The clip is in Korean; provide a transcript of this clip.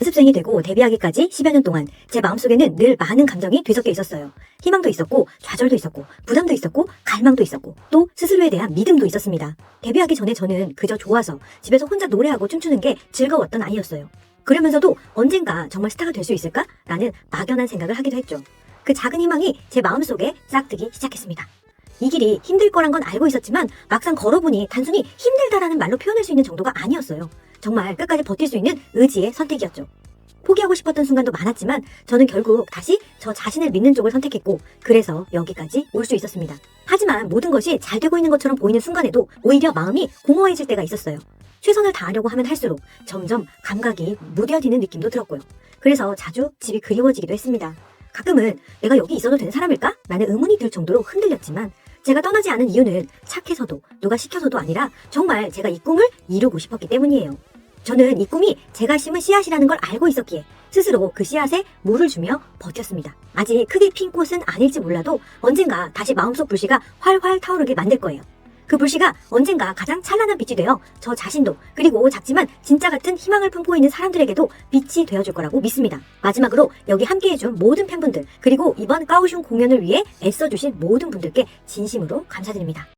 연습생이 되고 데뷔하기까지 10여 년 동안 제 마음속에는 늘 많은 감정이 뒤섞여 있었어요. 희망도 있었고, 좌절도 있었고, 부담도 있었고, 갈망도 있었고, 또 스스로에 대한 믿음도 있었습니다. 데뷔하기 전에 저는 그저 좋아서 집에서 혼자 노래하고 춤추는 게 즐거웠던 아이였어요. 그러면서도 언젠가 정말 스타가 될 수 있을까? 라는 막연한 생각을 하기도 했죠. 그 작은 희망이 제 마음속에 싹트기 시작했습니다. 이 길이 힘들 거란 건 알고 있었지만 막상 걸어보니 단순히 힘들다라는 말로 표현할 수 있는 정도가 아니었어요. 정말 끝까지 버틸 수 있는 의지의 선택이었죠. 포기하고 싶었던 순간도 많았지만 저는 결국 다시 저 자신을 믿는 쪽을 선택했고 그래서 여기까지 올 수 있었습니다. 하지만 모든 것이 잘 되고 있는 것처럼 보이는 순간에도 오히려 마음이 공허해질 때가 있었어요. 최선을 다하려고 하면 할수록 점점 감각이 무뎌지는 느낌도 들었고요. 그래서 자주 집이 그리워지기도 했습니다. 가끔은 내가 여기 있어도 되는 사람일까? 라는 의문이 들 정도로 흔들렸지만 제가 떠나지 않은 이유는 착해서도 누가 시켜서도 아니라 정말 제가 이 꿈을 이루고 싶었기 때문이에요. 저는 이 꿈이 제가 심은 씨앗이라는 걸 알고 있었기에 스스로 그 씨앗에 물을 주며 버텼습니다. 아직 크게 핀 꽃은 아닐지 몰라도 언젠가 다시 마음속 불씨가 활활 타오르게 만들 거예요. 그 불씨가 언젠가 가장 찬란한 빛이 되어 저 자신도 그리고 작지만 진짜 같은 희망을 품고 있는 사람들에게도 빛이 되어줄 거라고 믿습니다. 마지막으로 여기 함께해준 모든 팬분들 그리고 이번 까오슝 공연을 위해 애써주신 모든 분들께 진심으로 감사드립니다.